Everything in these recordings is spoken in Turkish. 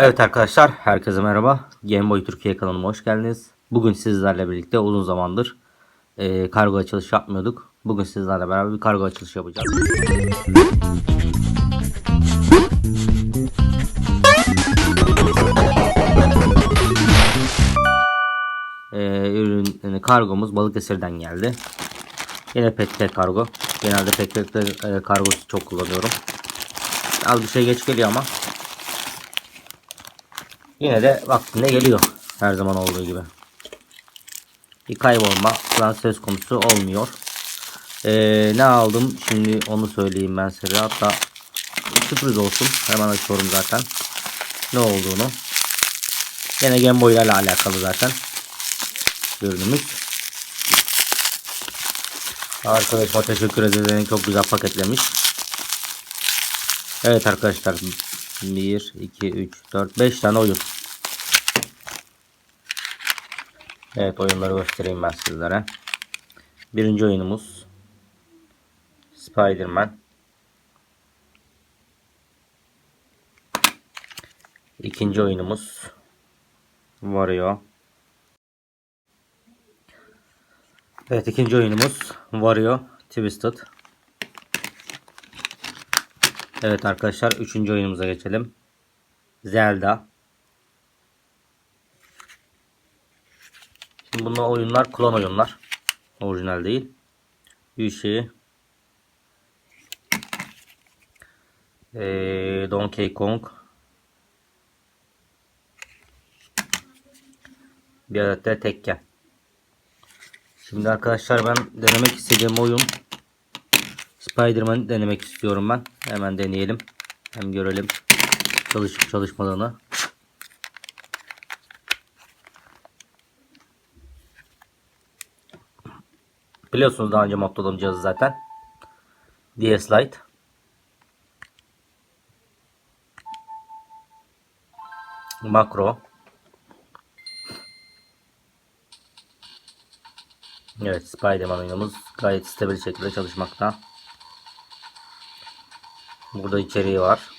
Evet arkadaşlar, herkese merhaba. Gameboy Türkiye kanalıma hoş geldiniz. Bugün sizlerle birlikte uzun zamandır e, kargo açılışı yapmıyorduk. Bugün sizlerle beraber bir kargo açılışı yapacağız. E, ürün yani kargomuz Balıkesir'den geldi. Yine PTT kargo. Genelde PTT e, kargosu çok kullanıyorum. Az bir şey geç geliyor ama Yine de vaktinde geliyor. Her zaman olduğu gibi. Bir kaybolma falan söz konusu olmuyor. Ee, ne aldım? Şimdi onu söyleyeyim ben size. Hatta sürpriz olsun. Hemen açıyorum zaten. Ne olduğunu. Yine Game Boy ile alakalı zaten. Ürünümüz. Arkadaşıma teşekkür ederim. Çok güzel paketlemiş. Evet arkadaşlar 1, 2, 3, 4, 5 tane oyun. Evet oyunları göstereyim ben sizlere. Birinci oyunumuz Spider-Man. İkinci oyunumuz Wario. Evet ikinci oyunumuz Wario Twisted. Evet arkadaşlar üçüncü oyunumuza geçelim. Zelda. Şimdi bunlar oyunlar klon oyunlar. Orijinal değil. Yoshi. Ee, Donkey Kong. Bir adet de Tekken. Şimdi arkadaşlar ben denemek istediğim oyun Spider-Man denemek istiyorum ben. Hemen deneyelim. Hem görelim çalışıp çalışmadığını. Biliyorsunuz daha önce modladığım cihazı zaten. DS Lite. Makro. Evet Spider-Man oyunumuz gayet stabil şekilde çalışmakta. Burada içeriği var.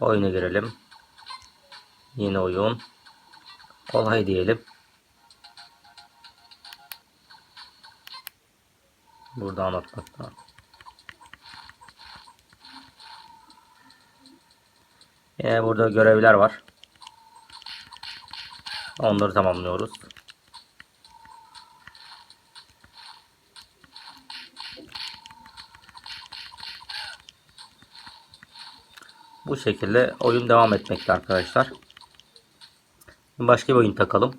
Oyuna girelim. Yeni oyun. Kolay diyelim. Burada anlatmakta. Yine burada görevler var. Onları tamamlıyoruz. Bu şekilde oyun devam etmekte arkadaşlar. Başka bir oyun takalım.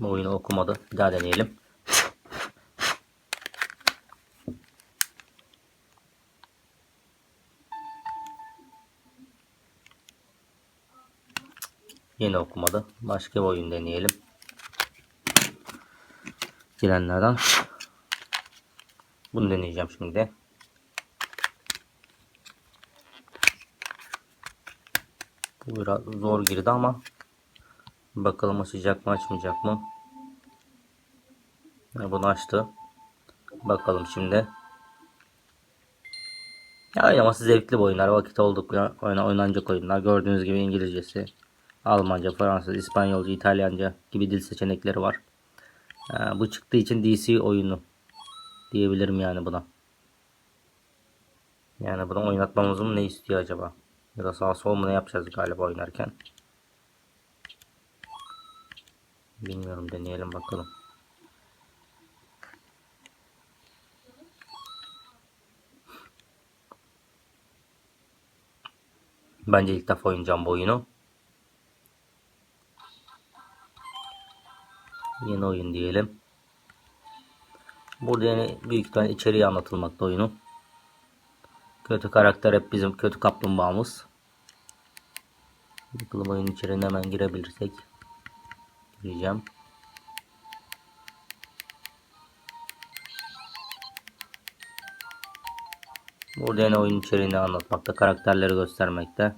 Bu oyunu okumadı. Bir daha deneyelim. Yine okumadı. Başka bir oyun deneyelim. Girenlerden. Bunu deneyeceğim şimdi. Bu biraz zor girdi ama bakalım açacak mı açmayacak mı? Bunu açtı. Bakalım şimdi. Ya oynaması zevkli bu oyunlar. Vakit oldukça oyna, oynanacak oyunlar. Gördüğünüz gibi İngilizcesi, Almanca, Fransız, İspanyolca, İtalyanca gibi dil seçenekleri var. Ee, bu çıktığı için DC oyunu diyebilirim yani buna. Yani bunu oynatmamızı mı ne istiyor acaba? Ya da sağ sol mu ne yapacağız galiba oynarken. Bilmiyorum deneyelim bakalım. Bence ilk defa oynayacağım bu oyunu. Yeni oyun diyelim. Burada yine büyük ihtimalle içeriği anlatılmakta oyunun. Kötü karakter hep bizim kötü kaplumbağamız. Bakalım oyun içeriğine hemen girebilirsek. Gireceğim. Burada yine oyun içeriğini anlatmakta, karakterleri göstermekte.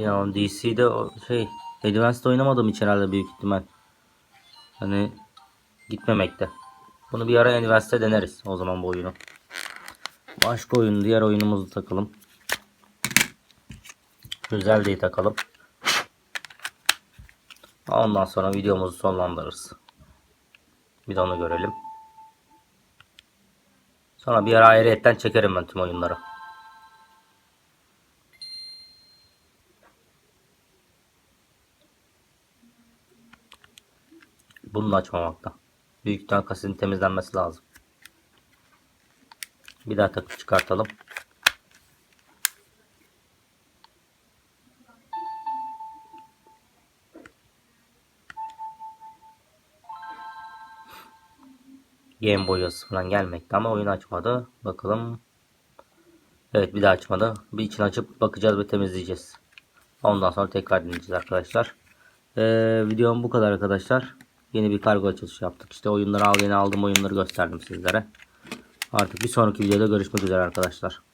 Ya DC'de şey Advanced oynamadığım için herhalde büyük ihtimal. Hani gitmemekte. Bunu bir ara Advanced'de deneriz o zaman bu oyunu. Başka oyun diğer oyunumuzu takalım. Güzel diye takalım. Ondan sonra videomuzu sonlandırırız. Bir de onu görelim. Sonra bir ara ayrıyetten çekerim ben tüm oyunları. Bunu da açmamakta. Büyük ihtimal kasetin temizlenmesi lazım. Bir daha takıp çıkartalım. Game Boy falan gelmekte ama oyun açmadı. Bakalım. Evet bir daha açmadı. Bir için açıp bakacağız ve temizleyeceğiz. Ondan sonra tekrar dinleyeceğiz arkadaşlar. Ee, videom bu kadar arkadaşlar. Yeni bir kargo açılışı yaptık. İşte oyunları al yeni aldığım oyunları gösterdim sizlere. Artık bir sonraki videoda görüşmek üzere arkadaşlar.